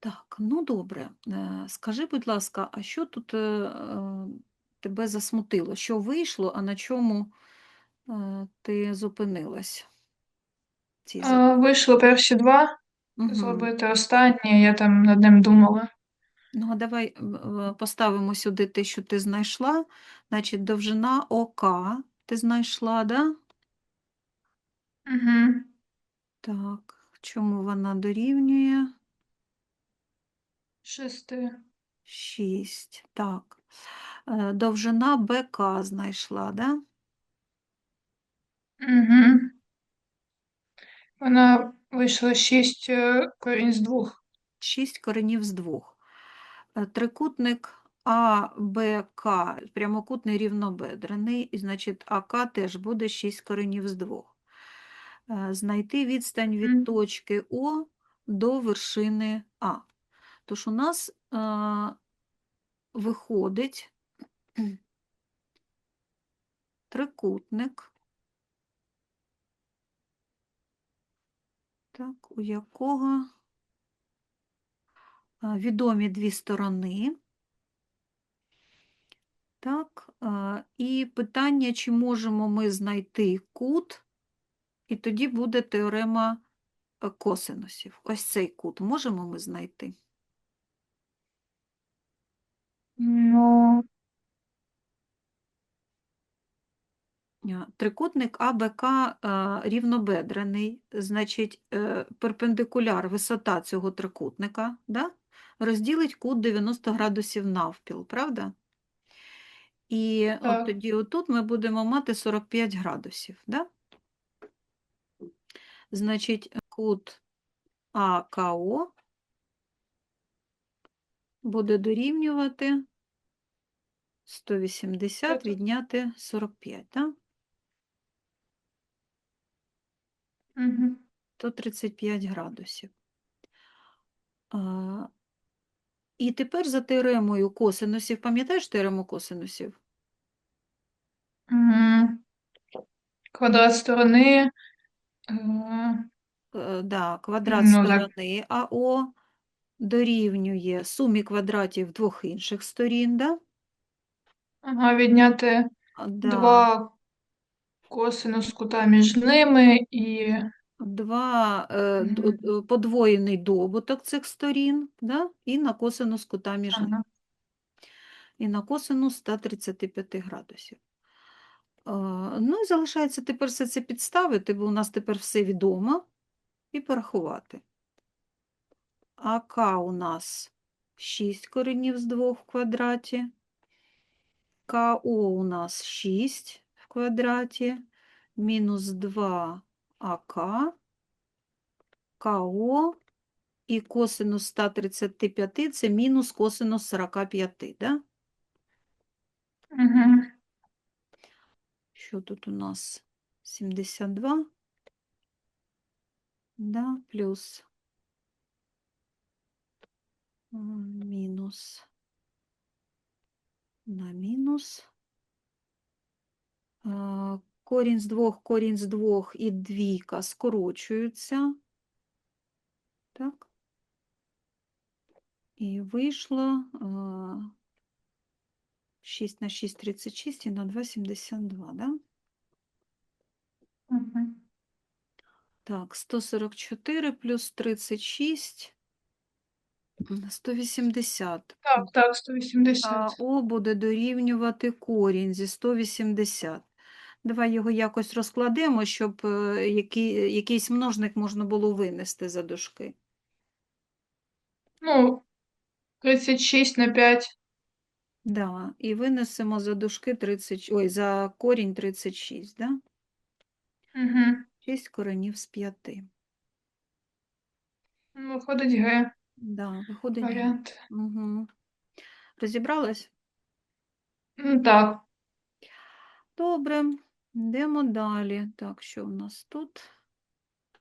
Так, ну добре. Е, Скажи, будь ласка, а що тут е, тебе засмутило? Що вийшло, а на чому е, ти зупинилась? в цій А, Вийшло перші два Угу. зробити останнє, я там над ним думала. Ну, а давай поставимо сюди те, що ти знайшла. Значить, довжина ОК ти знайшла, да? Угу. Так, чому вона дорівнює? Шести. 6. Так. Е, Довжина БК знайшла, да? Угу. Вона вийшла шість е, корінь з двох. 6 коренів з двох. Е, Трикутник АБК, прямокутний рівнобедрений, і значить АК теж буде 6 коренів з двох. Знайти відстань від Мгм. точки О до вершини А. Тож у нас е, виходить трикутник, так, у якого е, відомі дві сторони. Так, е, і питання, чи можемо ми знайти кут, і тоді буде теорема е, косинусів. Ось цей кут можемо ми знайти? Ну, Е, Трикутник АБК е, рівнобедрений, значить, е, перпендикуляр, висота цього трикутника, да? розділить кут 90 градусів навпіл, правда? І от так. тоді отут ми будемо мати 45 градусів. Да? Значить, кут АКО буде дорівнювати 180 Це- відняти 45, так? Угу. 135 градусів. А, і тепер за теоремою косинусів, пам'ятаєш теорему косинусів? Угу. Квадрат сторони. е, Е, да, квадрат Ну, так. сторони АО дорівнює сумі квадратів двох інших сторін, да? Ага, відняти Да, два косинус кута між ними і два е, д- Мгм. д- подвоєний добуток цих сторін, да? і на косинус кута між ними. ага. і на косинус 135 градусів. Е, Ну і залишається тепер все це підставити, бо у нас тепер все відомо, і порахувати. АК у нас 6 коренів з 2 в квадраті, КО у нас 6 в квадраті, мінус 2 АК, КО і косинус 135 – це мінус косинус 45, да? Угу. Що тут у нас? 72, да, плюс мінус на мінус. А, Корінь з двох, корінь з двох і двійка скорочуються. Так. І вийшло а, 6 на 6 – 36 і на 2 – 72, да? Угу. Так, 144 плюс 36 – 180. Так, так, 180. А О буде дорівнювати корінь зі 180. Давай його якось розкладемо, щоб е, який, якийсь множник можна було винести за дужки. Ну, 36 на 5. Да, і винесемо за дужки 30, ой, за корінь 36, да? Угу. 6 коренів з 5. Ну, Виходить Г. Да, виходить. г. Варіант. Угу. Розібралась? Ну, так. Добре, йдемо далі. Так, що в нас тут?